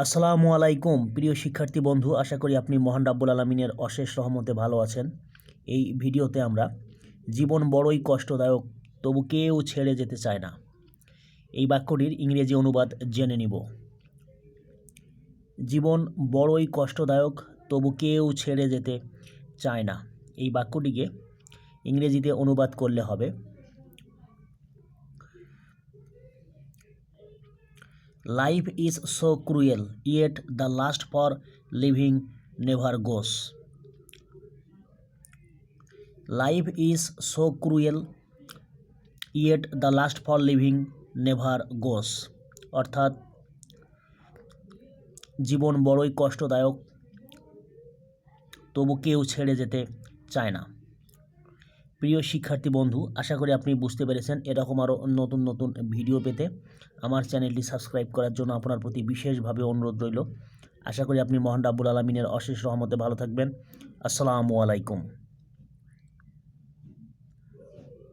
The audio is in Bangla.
আসসালামু আলাইকুম, প্রিয় শিক্ষার্থী বন্ধু, আশা করি আপনি মহান রাব্বুল আলমিনের অশেষ রহমতে ভালো আছেন। এই ভিডিওতে আমরা জীবন বড়ই কষ্টদায়ক, তবু কেউ ছেড়ে যেতে চায় না। এই বাক্যটির ইংরেজি অনুবাদ জেনে নিব। জীবন বড়ই কষ্টদায়ক, তবু কেউ ছেড়ে যেতে চায় না। এই বাক্যটিকে ইংরেজিতে অনুবাদ করলে হবে life is so cruel yet the lust for living never goes life is so cruel yet the lust for living never goes অর্থাৎ, জীবন বড়ই কষ্টদায়ক, তবু কেউ ছেড়ে যেতে চায় না। প্রিয় শিক্ষার্থী বন্ধু, আশা করি আপনি বুঝতে পেরেছেন এরকম আরও নতুন নতুন ভিডিও পেতে। আমার চ্যানেলটি সাবস্ক্রাইব করার জন্য আপনার প্রতি বিশেষভাবে অনুরোধ রইল। আশা করি আপনি মহান রাব্বুল আলমিনের অশেষ রহমতে ভালো থাকবেন। আসসালামু আলাইকুম।